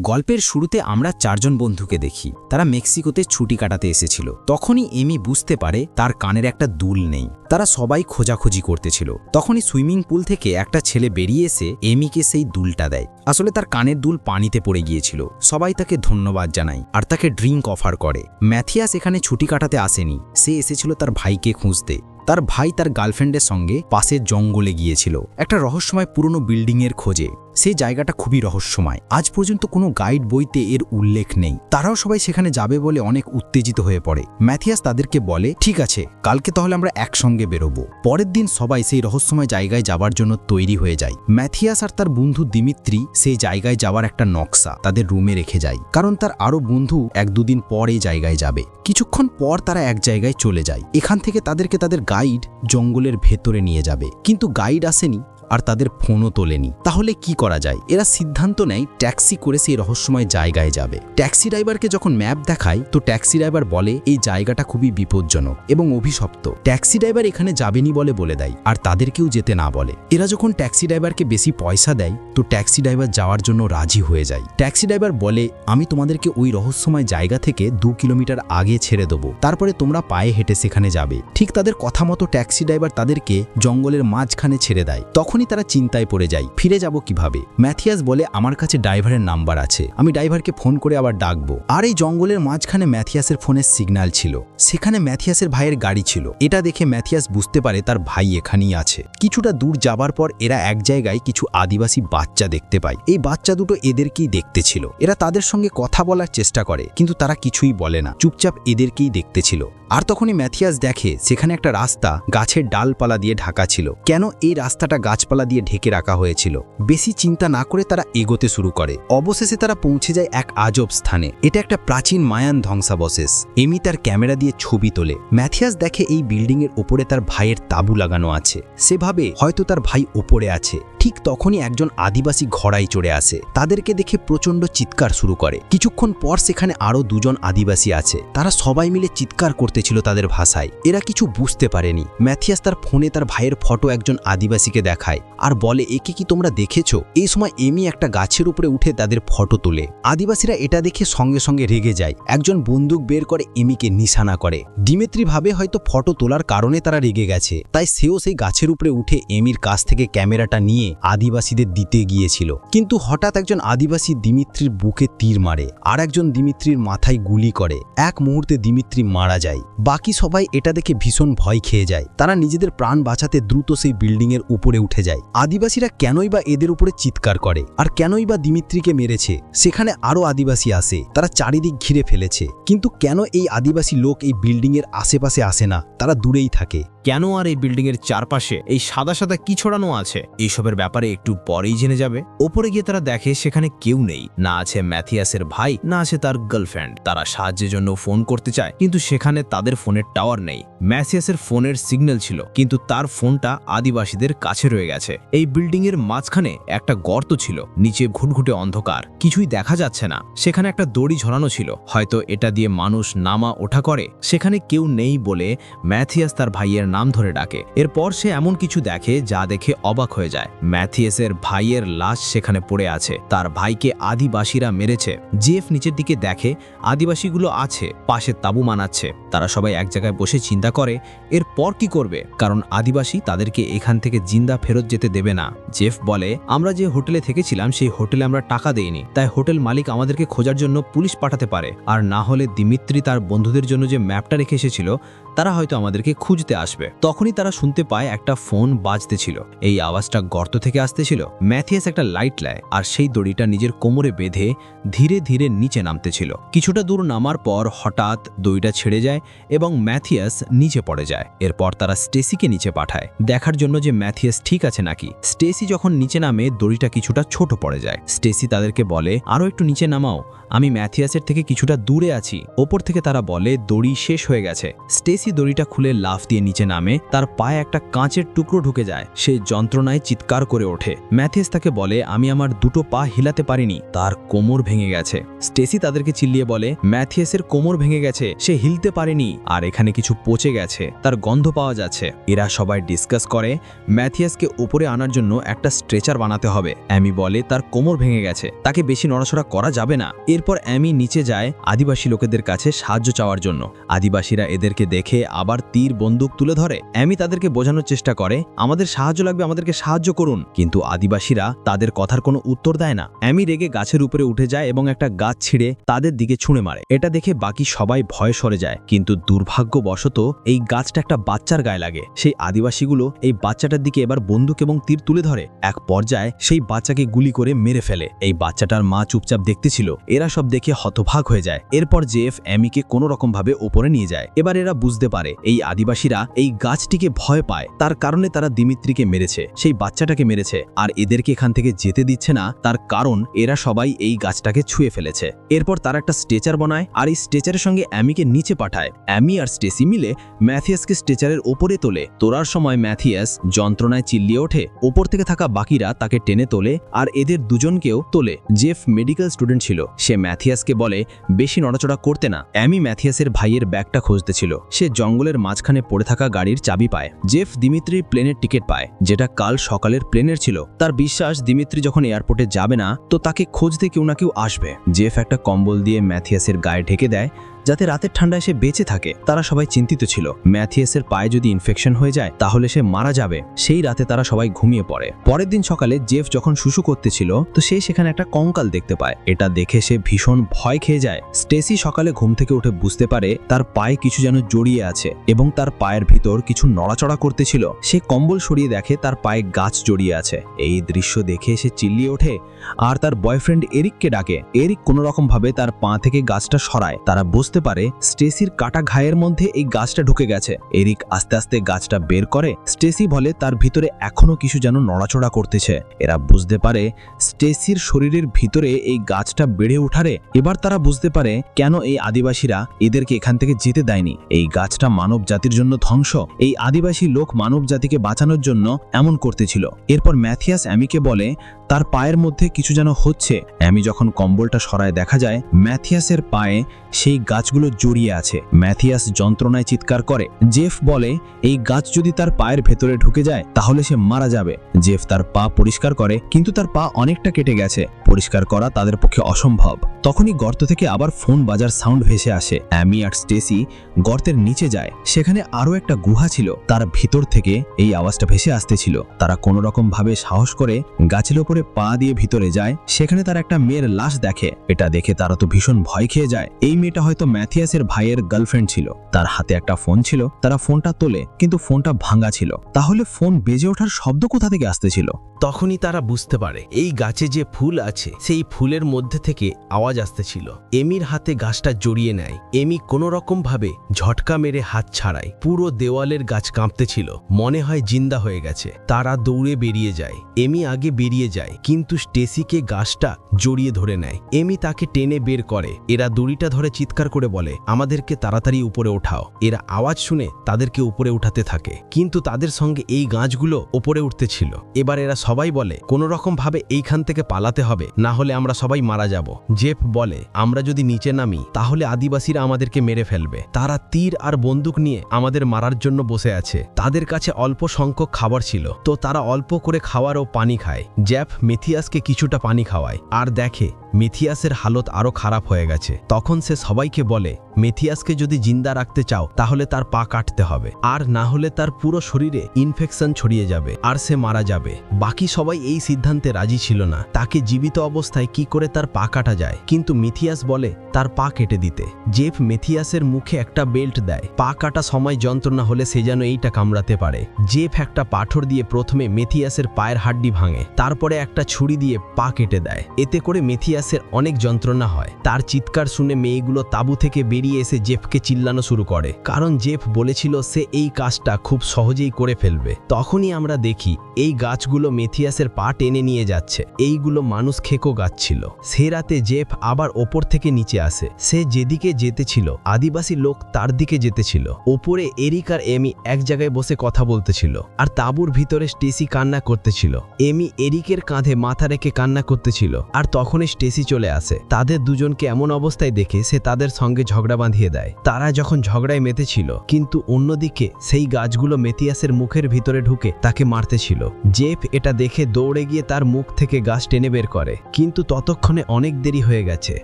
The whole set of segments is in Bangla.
গল্পের শুরুতে আমরা চারজন বন্ধুকে দেখি। তারা মেক্সিকোতে ছুটি কাটাতে এসেছিল। তখনই এমি বুঝতে পারে তার কানের একটা দুল নেই। তারা সবাই খোঁজাখুঁজি করতেছিল। তখনই সুইমিং পুল থেকে একটা ছেলে বেরিয়ে এসে এমিকে সেই দুলটা দেয়। আসলে তার কানের দুল পানিতে পড়ে গিয়েছিল। সবাই তাকে ধন্যবাদ জানায় আর তাকে ড্রিঙ্ক অফার করে। ম্যাথিয়াস এখানে ছুটি কাটাতে আসেনি। সে এসেছিল তার ভাইকে খুঁজতে। তার ভাই তার গার্লফ্রেন্ডের সঙ্গে পাশের জঙ্গলে গিয়েছিল। একটা রহস্যময় পুরনো বিল্ডিংয়ের খোঁজে। সেই জায়গাটা খুবই রহস্যময়। আজ পর্যন্ত কোনো গাইড বইতে এর উল্লেখ নেই। তারাও সবাই সেখানে যাবে বলে অনেক উত্তেজিত হয়ে পড়ে। ম্যাথিয়াস তাদেরকে বলে, ঠিক আছে, কালকে তাহলে আমরা একসঙ্গে বেরোবো। পরের দিন সবাই সেই রহস্যময় জায়গায় যাবার জন্য তৈরি হয়ে যায়। ম্যাথিয়াস আর তার বন্ধু দিমিত্রি সেই জায়গায় যাওয়ার একটা নকশা তাদের রুমে রেখে যায়। কারণ তার আরও বন্ধু এক দুদিন পর এই জায়গায় যাবে। কিছুক্ষণ পর তারা এক জায়গায় চলে যায়। এখান থেকে তাদেরকে তাদের গাইড জঙ্গলের ভেতরে নিয়ে যাবে। কিন্তু গাইড আসেনি। আর তাদের ফোনও তোলেনি। তাহলে কি করা যায়? এরা সিদ্ধান্ত নেয়, ট্যাক্সি করে সেই রহস্যময় জায়গায় যাবে। ট্যাক্সি ড্রাইভারকে যখন ম্যাপ দেখায়, তো ট্যাক্সি ড্রাইভার বলে, এই জায়গাটা খুবই বিপজ্জনক এবং অভিশপ্ত। ট্যাক্সি ড্রাইভার এখানে যাবেনি বলে বলে দেয়, আর তাদেরকেও যেতে না বলে। এরা যখন ট্যাক্সি ড্রাইভারকে বেশি পয়সা দেয়, তো ট্যাক্সি ড্রাইভার যাওয়ার জন্য রাজি হয়ে যায়। ট্যাক্সি ড্রাইভার বলে, আমি তোমাদেরকে ওই রহস্যময় জায়গা থেকে দু কিলোমিটার আগে ছেড়ে দেবো। তারপরে তোমরা পায়ে হেঁটে সেখানে যাবে। ঠিক তাদের কথা মতো ট্যাক্সি ড্রাইভার তাদেরকে জঙ্গলের মাঝখানে ছেড়ে দেয়। তখনই তারা চিন্তায় পড়ে যায়, ফিরে যাব কীভাবে? ম্যাথিয়াস বলে, আমার কাছে ড্রাইভারের নাম্বার আছে। আমি ড্রাইভারকে ফোন করে আবার ডাকবো। আর এই জঙ্গলের মাঝখানে ম্যাথিয়াসের ফোনের সিগন্যাল ছিল। সেখানে ম্যাথিয়াসের ভাইয়ের গাড়ি ছিল। এটা দেখে ম্যাথিয়াস বুঝতে পারে তার ভাই এখানেই আছে। কিছুটা দূর যাবার পর এরা এক জায়গায় কিছু আদিবাসী বাচ্চা দেখতে পায়। এই বাচ্চা দুটো এদেরকেই দেখতে ছিল। এরা তাদের সঙ্গে কথা বলার চেষ্টা করে, কিন্তু তারা কিছুই বলে না। চুপচাপ এদেরকেই দেখতে ছিল। আর তখনই ম্যাথিয়াস দেখে, সেখানে একটা রাস্তা গাছের ডালপালা দিয়ে ঢাকা ছিল। কেন এই রাস্তাটা গাছপালা দিয়ে ঢেকে রাখা হয়েছিল। বেশি চিন্তা না করে তারা এগোতে শুরু করে। অবশেষে তারা পৌঁছে যায় এক আজব স্থানে। এটা একটা প্রাচীন মায়ান ধ্বংসাবশেষ। এমি তার ক্যামেরা দিয়ে ছবি তোলে। ম্যাথিয়াস দেখে এই বিল্ডিংয়ের ওপরে তার ভাইয়ের তাবু লাগানো আছে। সেভাবে হয়তো তার ভাই ওপরে আছে। ঠিক তখনই একজন আদিবাসী ঘোড়ায় চড়ে আসে। তাদেরকে দেখে প্রচণ্ড চিৎকার শুরু করে। কিছুক্ষণ পর সেখানে আরও দুজন আদিবাসী আছে। তারা সবাই মিলে চিৎকার করতেছিল তাদের ভাষায়। এরা কিছু বুঝতে পারেনি। ম্যাথিয়াস তার ফোনে তার ভাইয়ের ফটো একজন আদিবাসীকে দেখায়। আর বলে, একে কি তোমরা দেখেছ? এই সময় এমি একটা গাছের উপরে উঠে তাদের ফটো তোলে। আদিবাসীরা এটা দেখে সঙ্গে সঙ্গে রেগে যায়। একজন বন্দুক বের করে এমিকে নিশানা করে। ডিমেত্রি ভাবে হয়তো ফটো তোলার কারণে তারা রেগে গেছে। তাই সেও সেই গাছের উপরে উঠে এমির কাছ থেকে ক্যামেরাটা নিয়ে আদিবাসীদের দিতে গিয়েছিল। কিন্তু হঠাৎ একজন আদিবাসী দিমিত্রির বুকে তীর মারে আর একজন দিমিত্রির মাথায় গুলি করে। এক মুহূর্তে দিমিত্রি মারা যায়। বাকি সবাই এটা দেখে ভীষণ ভয় খেয়ে যায়। তারা নিজেদের প্রাণ বাঁচাতে দ্রুত সেই বিল্ডিংয়ের উপরে উঠে যায়। আদিবাসীরা কেনই বা এদের উপরে চিৎকার করে? আর কেনই বা দিমিত্রিকে মেরেছে? সেখানে আরও আদিবাসী আসে, তারা চারিদিক ঘিরে ফেলেছে। কিন্তু কেন এই আদিবাসী লোক এই বিল্ডিংয়ের আশেপাশে আসে না? তারা দূরেই থাকে। কেন আর এই বিল্ডিং এর চারপাশে এই সাদা সাদা কি ছড়ানো আছে? এইসবের ব্যাপারে একটু পরেই জেনে যাবে। ওপরে গিয়ে তারা দেখে সেখানে কেউ নেই। না আছে ম্যাথিয়াসের ভাই, না আছে তার গার্লফ্রেন্ড। তারা সাহায্যের জন্য ফোন করতে চায়, কিন্তু সেখানে তাদের ফোনের টাওয়ার নেই। ম্যাথিয়াসের ফোনের সিগন্যাল ছিল, কিন্তু তার ফোনটা আদিবাসীদের কাছে রয়ে গেছে। এই বিল্ডিং এর মাঝখানে একটা গর্ত ছিল, নিচে ঘুটঘুটে অন্ধকার। কিছুই দেখা যাচ্ছে না। সেখানে একটা দড়ি ঝরানো ছিল। হয়তো এটা দিয়ে মানুষ নামা ওঠা করে। সেখানে কেউ নেই বলে ম্যাথিয়াস তার ভাইয়ের নাম ধরে ডাকে। এরপর সে এমন কিছু দেখে যা দেখে অবাক হয়ে যায়। ম্যাথিয়াসের ভাইয়ের লাশ সেখানে পড়ে আছে। তার ভাইকে আদিবাসীরা মেরেছে। জেফ নিচের দিকে দেখে, আদিবাসীগুলো আছে, পাশে তাবু মানাচ্ছে। তারা সবাই এক জায়গায় বসে চিন্তা করে, এরপর কি করবে? কারণ আদিবাসী তাদেরকে এখান থেকে জিন্দা ফেরত যেতে দেবে না। জেফ বলে, আমরা যে হোটেলে থেকেছিলাম, সেই হোটেলে আমরা টাকা দেইনি। তাই হোটেল মালিক আমাদেরকে খোঁজার জন্য পুলিশ পাঠাতে পারে। আর না হলে দিমিত্রি তার বন্ধুদের জন্য যে ম্যাপটা রেখে এসেছিল, তারা হয়তো আমাদেরকে খুঁজতে আসবে। তখনই তারা শুনতে পায় একটা ফোন বাজতেছিল এই আওয়াজটা গর্ত থেকে আসতেছিল ম্যাথিয়াস একটা লাইট লায় আর সেই দড়িটা নিজের কোমরে বেঁধে ধীরে ধীরে নিচে নামতেছিল কিছুটা দূর নামার পর হঠাৎ দড়িটা ছেড়ে যায় এবং ম্যাথিয়াস নিচে পড়ে যায়। এরপর তারা স্টেসিকে নিচে পাঠায়। দেখার জন্য যে ম্যাথিয়াস ঠিক আছে নাকি? স্টেসি যখন নিচে নামে, দড়িটা কিছুটা ছোট পড়ে যায়। স্টেসি তাদেরকে বলে আরও একটু নিচে নামাও। আমি ম্যাথিয়াসের থেকে কিছুটা দূরে আছি। ওপর থেকে তারা বলে, দড়ি শেষ হয়ে গেছে। স্টেসি দড়িটা খুলে লাফ দিয়ে নিচে নামে তার পায়ে একটা কাঁচের টুকরো ঢুকে যায়। সে যন্ত্রণায় চিৎকার করে ওঠে। ম্যাথিয়াস তাকে বলে, আমি আমার দুটো পা হিলাতে পারিনি। তার কোমর ভেঙে গেছে। স্টেসি তাদেরকে চিল্লিয়ে বলে ম্যাথিয়াসের কোমর ভেঙে গেছে। সে হিলতে পারেনি। আর এখানে কিছু পচে গেছে। তার গন্ধ পাওয়া যাচ্ছে। এরা সবাই ডিসকাস করে ম্যাথিয়াসকে উপরে আনার জন্য একটা স্ট্রেচার বানাতে হবে। অ্যামি বলে, তার কোমর ভেঙে গেছে। তাকে বেশি নড়াচড়া করা যাবে না। এরপর অ্যামি নিচে যায় আদিবাসী লোকেদের কাছে সাহায্য চাওয়ার জন্য। আদিবাসীরা এদেরকে দেখে আবার তীর, বন্দুক তুলে ধরে, অ্যামি তাদেরকে বোঝানোর চেষ্টা করে, আমাদের সাহায্য লাগবে, আমাদেরকে সাহায্য করুন। কিন্তু আদিবাসীরা তাদের কথার কোনো উত্তর দেয় না। অ্যামি রেগে গাছের উপরে উঠে যায় এবং একটা গাছ ছিঁড়ে তাদের দিকে ছুঁড়ে মারে। এটা দেখে বাকি সবাই ভয় সরে যায়। কিন্তু দুর্ভাগ্যবশত, এই গাছটা একটা বাচ্চার গায়ে লাগে। সেই আদিবাসীগুলো এই বাচ্চাটার দিকে এবার বন্দুক এবং তীর তুলে ধরে। এক পর্যায়ে সেই বাচ্চাকে গুলি করে মেরে ফেলে। এই বাচ্চাটার মা চুপচাপ দেখতেছিল। এরা সব দেখে হতভাগ হয়ে যায়। এরপর জেফ অ্যামিকে কোনো রকমভাবে ওপরে নিয়ে যায়। এবার এরা বুঝতে পারে, এই আদিবাসীরা এই গাছটিকে ভয় পায়, তার কারণে তারা দিমিত্রিকে মেরেছে, সেই বাচ্চাটাকে মেরেছে, আর এদেরকে এখান থেকে যেতে দিচ্ছে না, তার কারণ এরা সবাই এই গাছটাকে ছুঁয়ে ফেলেছে। এরপর তারা একটা স্ট্রেচার বানায়, আর এই স্ট্রেচারের সঙ্গে অ্যামিকে নিচে পাঠায়। অ্যামি আর স্টেসি মিলে ম্যাথিয়াসকে স্ট্রেচারের ওপরে তোলে। তোলার সময় ম্যাথিয়াস যন্ত্রণায় চিল্লিয়ে ওঠে, ওপর থেকে থাকা বাকিরা তাকে টেনে তোলে, আর এদের দুজনকেও তোলে। জেফ মেডিকেল স্টুডেন্ট ছিল, সে ম্যাথিয়াসকে বলে, বেশি নড়াচড়া করতে না। অ্যামি ম্যাথিয়াসের ভাইয়ের ব্যাগটা খুঁজতেছিল সে জঙ্গলের মাঝখানে পড়ে থাকা গাড়ির চাবি পায়। জেফ দিমিত্রি প্লেনের টিকিট পায়, যেটা কাল সকালের প্লেনের ছিল। তার বিশ্বাস, দিমিত্রি যখন এয়ারপোর্টে যাবে না, তো তাকে খোঁজতে কেউ না কেউ আসবে। জেফ একটা কম্বল দিয়ে ম্যাথিয়াসের গায়ে ঢেকে দেয় যাতে রাতের ঠান্ডায় সে বেঁচে থাকে, তারা সবাই চিন্তিত ছিল। ম্যাথিয়াসের পায়ে যদি ইনফেকশন হয়ে যায়, তাহলে সে মারা যাবে। সেই রাতে তারা সবাই ঘুমিয়ে পড়ে। পরের দিন সকালে জেফ যখন শুশু করতেছিল, তো সে সেখানে একটা কঙ্কাল দেখতে পায়। এটা দেখে সে ভীষণ ভয় খেয়ে যায়। স্টেসি সকালে ঘুম থেকে উঠে বুঝতে পারে, তার পায়ে কিছু যেন জড়িয়ে আছে এবং তার পায়ের ভিতর কিছু নড়াচড়া করতেছিল। সে কম্বল সরিয়ে দেখে তার পায়ে গাছ জড়িয়ে আছে। এই দৃশ্য দেখে সে চিল্লিয়ে ওঠে আর তার বয়ফ্রেন্ড এরিককে ডাকে। এরিক কোনো রকম ভাবে তার পা থেকে গাছটা সরায়। তারা বুঝতে পারে স্টেসির কাটা ঘায়ের মধ্যে এই গাছটা ঢুকে গেছে। এরিক আস্তে আস্তে গাছটা বের করে, স্টেসি বলে তার ভিতরে এখনও কিছু যেন নড়াচড়া করতেছে। এরা বুঝতে পারে স্টেসির শরীরের ভিতরে এই গাছটা বেড়ে ওঠারে। এবার তারা বুঝতে পারে কেন এই আদিবাসীরা এদেরকে এখান থেকে যেতে দেয়নি। এই গাছটা মানব জাতির জন্য ধ্বংস। এই আদিবাসী লোক মানব জাতিকে বাঁচানোর জন্য এমন করতেছিল। এরপর ম্যাথিয়াস অ্যামিকে বলে তার পায়ের মধ্যে কিছু যেন হচ্ছে। অ্যামি যখন কম্বলটা সরায় দেখা যায়, ম্যাথিয়াসের পায়ে সেই গাছগুলো জড়িয়ে আছে। ম্যাথিয়াস যন্ত্রণায় চিৎকার করে। জেফ বলে, এই গাছ যদি তার পায়ের ভেতরে ঢুকে যায়, তাহলে সে মারা যাবে। জেফ তার পা পরিষ্কার করে, কিন্তু তার পা অনেকটা কেটে গেছে। পরিষ্কার করা তাদের পক্ষে অসম্ভব। তখনই গর্ত থেকে আবার ফোন বাজার সাউন্ড ভেসে আসে। অ্যামি আর স্টেসি গর্তের নিচে যায়। সেখানে আরও একটা গুহা ছিল। তার ভিতর থেকে এই আওয়াজটা ভেসে আসতেছিল। তারা কোনো ভাবে সাহস করে গাছের ওপরে পা দিয়ে ভিতরে যায়, সেখানে তার একটা মেয়ের লাশ দেখে। এটা দেখে তারা তো ভীষণ ভয় খেয়ে যায়। এই মেয়েটা হয়তো ম্যাথিয়াসের ভাইয়ের গার্লফ্রেন্ড ছিল। তার হাতে একটা ফোন ছিল, তারা ফোনটা তোলে, কিন্তু ফোনটা ভাঙা ছিল। তাহলে ফোন বেজে ওঠার শব্দ কোথা থেকে আসতেছিল? তখনই তারা বুঝতে পারে, এই গাছে যে ফুল আছে, সেই ফুলের মধ্যে থেকে আওয়াজ আসতেছিল। এমির হাতে গাছটা জড়িয়ে নেয়। এমি কোনো রকম ভাবে ঝটকা মেরে হাত ছাড়ায়। পুরো দেওয়ালের গাছ কাঁপতেছিল। মনে হয় জিন্দা হয়ে গেছে। তারা দৌড়ে বেরিয়ে যায়। এমি আগে বেরিয়ে যায়। কিন্তু স্টেসিকে গাছটা জড়িয়ে ধরে নেয়। এমি তাকে টেনে বের করে। এরা দড়িটা ধরে চিৎকার করে বলে, আমাদেরকে তাড়াতাড়ি উপরে ওঠাও। এরা আওয়াজ শুনে তাদেরকে উপরে উঠাতে থাকে। কিন্তু তাদের সঙ্গে এই গাছগুলো উপরে উঠতেছিল এবার এরা সবাই বলে, কোনো রকম ভাবে এইখান থেকে পালাতে হবে, না হলে আমরা সবাই মারা যাব। জেফ বলে, আমরা যদি নিচে নামি, তাহলে আদিবাসীরা আমাদেরকে মেরে ফেলবে। তারা তীর আর বন্দুক নিয়ে আমাদের মারার জন্য বসে আছে। তাদের কাছে অল্প সংখ্যক খাবার ছিল। তো তারা অল্প করে খাওয়ার ও পানি খায়। জ্যাফ মেথিয়াসকে কিছুটা পানি খাওয়ায়। আর দেখে, মেথিয়াসের হালত আরও খারাপ হয়ে গেছে। তখন সে সবাইকে বলে, মেথিয়াসকে যদি জিন্দা রাখতে চাও, তাহলে তার পা কাটতে হবে। আর না হলে তার পুরো শরীরে ইনফেকশন ছড়িয়ে যাবে, আর সে মারা যাবে। বাকি সবাই এই সিদ্ধান্তে রাজি ছিল না। তাকে জীবিত অবস্থায় কি করে তার পা কাটা যায়? কিন্তু মিথিয়াস বলে, তার পা কেটে দিতে। জেফ মেথিয়াসের মুখে একটা বেল্ট দেয়। পা কাটা সময় যন্ত্রণা হলে সে যেন এইটা কামড়াতে পারে। জেফ একটা পাথর দিয়ে প্রথমে মেথিয়াসের পায়ের হাড্ডি ভাঙে। তারপরে একটা ছুরি দিয়ে পা কেটে দেয়। এতে করে মেথিয়াসের অনেক যন্ত্রণা হয়। তার চিৎকার শুনে মেয়েগুলো তাবু থেকে বেরিয়ে এসে জেফকে চিল্লানো শুরু করে। কারণ জেফ বলেছিল সে এই কাজটা খুব সহজেই করে ফেলবে। তখনই আমরা দেখি, এই গাছগুলো মেথিয়াসের পা টেনে নিয়ে যাচ্ছে। এইগুলো মানুষ খেকো গাছ ছিল সে রাতে জেফ আবার ওপর থেকে নিচে আসে। সে যেদিকে যেতেছিল আদিবাসী লোক তার দিকে যেতেছিল ওপরে এরিক আর এমি এক জায়গায় বসে কথা বলতেছিল আর তাঁবুর ভিতরে স্টেসি কান্না করতেছিল এমি এরিকের কাঁধে মাথা রেখে কান্না করতেছিল। আর তখনই স্টেসি চলে আসে। তাদের দুজনকে এমন অবস্থায় দেখে সে তাদের সঙ্গে ঝগড়া বাঁধিয়ে দেয়। তারা যখন ঝগড়ায় মেতেছিল, কিন্তু অন্যদিকে সেই গাছগুলো মেথিয়াসের মুখের ভিতরে ঢুকে তাকে মারতেছিল। জেফ এটা দেখে দৌড়ে গিয়ে তার মুখ থেকে গাছ টেনে বের করে। কিন্তু ততক্ষণে অনেক দেরি হয়ে গেছে।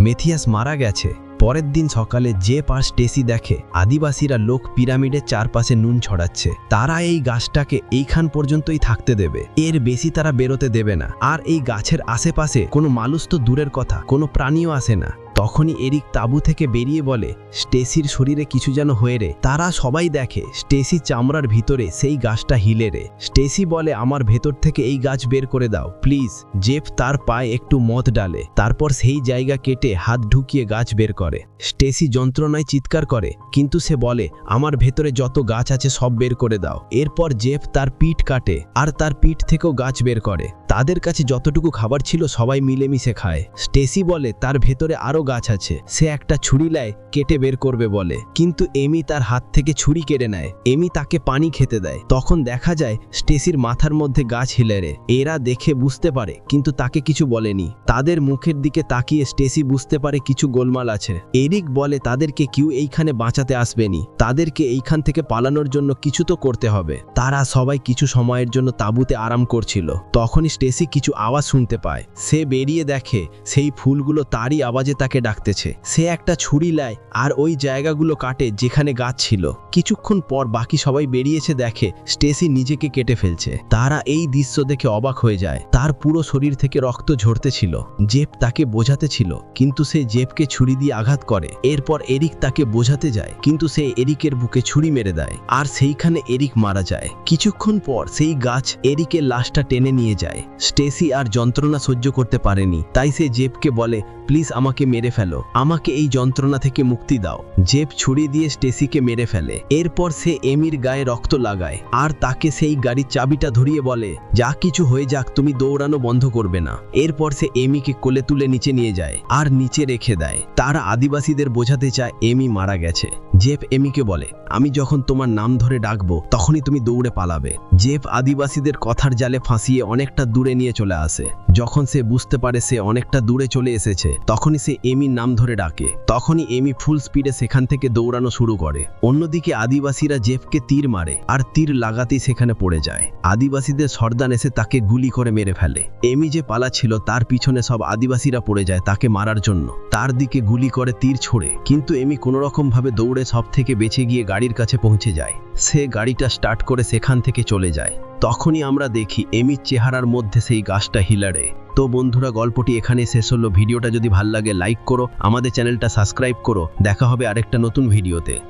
মেথিয়াস মারা গেছে। পরের দিন সকালে যে পাশ টেসি দেখে আদিবাসীরা লোক পিরামিডের চারপাশে নুন ছড়াচ্ছে, তারা এই গাছটাকে এইখান পর্যন্তই থাকতে দেবে। এর বেশি তারা বেরোতে দেবে না। আর এই গাছের আশেপাশে কোনো মানুষ তো দূরের কথা, কোনো প্রাণীও আসে না। তখনই এরিক তাঁবু থেকে বেরিয়ে বলে, স্টেসির শরীরে কিছু যেন হয়ে রে। তারা সবাই দেখে, স্টেসি চামড়ার ভিতরে সেই গাছটা হিলে রে। স্টেসি বলে, আমার ভেতর থেকে এই গাছ বের করে দাও, প্লিজ। জেফ তার পায়ে একটু মদ ডালে, তারপর সেই জায়গা কেটে হাত ঢুকিয়ে গাছ বের করে। স্টেসি যন্ত্রণায় চিৎকার করে, কিন্তু সে বলে, আমার ভেতরে যত গাছ আছে সব বের করে দাও। এরপর জেফ তার পিঠ কাটে, আর তার পিঠ থেকেও গাছ বের করে। তাদের কাছে যতটুকু খাবার ছিল সবাই মিলেমিশে খায়। স্টেসি বলে, তার ভেতরে আরও গাছ আছে। সে একটা ছুরি লায় কেটে বের করবে বলে। কিন্তু এমি তার হাত থেকে ছুরি কেড়ে নেয়। এমি তাকে পানি খেতে দেয়। তখন দেখা যায় স্টেসির মাথার মধ্যে গাছ হিলেরে এরা দেখে বুঝতে পারে, কিন্তু তাকে কিছু বলেনি। তাদের মুখের দিকে তাকিয়ে স্টেসি বুঝতে পারে কিছু গোলমাল আছে। এরিক বলে, তাদেরকে কেউ এইখানে বাঁচাতে আসবেনি তাদেরকে এইখান থেকে পালানোর জন্য কিছু তো করতে হবে। তারা সবাই কিছু সময়ের জন্য তাঁবুতে আরাম করছিল। তখনই স্টেসি কিছু আওয়াজ শুনতে পায়। সে বেরিয়ে দেখে, সেই ফুলগুলো তারই আওয়াজে তাকে ডাকতেছে। সে একটা ছুরি লায় আর ওই জায়গাগুলো কাটে যেখানে গাছ ছিল। কিছুক্ষণ পর বাকি সবাই বেরিয়েছে দেখে স্টেসি নিজেকে কেটে ফেলছে। তারা এই দৃশ্য দেখে অবাক হয়ে যায়। তার পুরো শরীর থেকে রক্ত ঝরতে ছিল জেপ তাকে বোঝাতে ছিল, কিন্তু সে জেপকে ছুরি দিয়ে আঘাত করে। এরপর এরিক তাকে বোঝাতে যায়, কিন্তু সে এরিকের বুকে ছুরি মেরে দেয় আর সেইখানে এরিক মারা যায়। কিছুক্ষণ পর সেই গাছ এরিকের লাশটা টেনে নিয়ে যায়। স্টেসি আর যন্ত্রণা সহ্য করতে পারেনি, তাই সে জেপকে বলে, প্লিজ আমাকে মেরে ফেলো। আমাকে এই যন্ত্রণা থেকে মুক্তি দাও। জেপ ছুরি দিয়ে স্টেসিকে মেরে ফেলে। এরপর সে এমির গায়ে রক্ত লাগায়। আর তাকে সেই গাড়ির চাবিটা ধরিয়ে বলে, যা কিছু হয়ে যাক, তুমি দৌড়ানো বন্ধ করবে না। এরপর সে এমিকে কোলে তুলে নিচে নিয়ে যায় আর নিচে রেখে দেয়। তারা আদিবাসীদের বোঝাতে চায় এমি মারা গেছে। জেপ এমিকে বলে, আমি যখন তোমার নাম ধরে ডাকবো, তখনই তুমি দৌড়ে পালাবে। জেপ আদিবাসীদের কথার জালে ফাঁসিয়ে অনেকটা দূরে নিয়ে চলে আসে। যখন সে বুঝতে পারে সে অনেকটা দূরে চলে এসেছে, তখনই সে এমির নাম ধরে ডাকে। তখনই এমি ফুল স্পিডে সেখান থেকে দৌড়ানো শুরু করে। অন্যদিকে আদিবাসীরা জেফকে তীর মারে আর তীর লাগাতেই সেখানে পড়ে যায়। আদিবাসীদের সর্দান এসে তাকে গুলি করে মেরে ফেলে। এমি যে পালা ছিল তার পিছনে সব আদিবাসীরা পড়ে যায় তাকে মারার জন্য। তার দিকে গুলি করে তীর ছোড়ে। কিন্তু এমি কোনো রকম ভাবে দৌড়ে সব থেকে বেঁচে গিয়ে গাড়ির কাছে পৌঁছে যায়। সে গাড়িটা স্টার্ট করে সেখান থেকে চলে যায়। তখনই আমরা দেখি এমির চেহারার মধ্যে সেই গাছটা হিলারে তো বন্ধুরা, গল্পটি এখানে শেষ হলো। ভিডিওটা যদি ভালো লাগে লাইক করো। আমাদের চ্যানেলটা সাবস্ক্রাইব করো। দেখা হবে আরেকটা নতুন ভিডিওতে।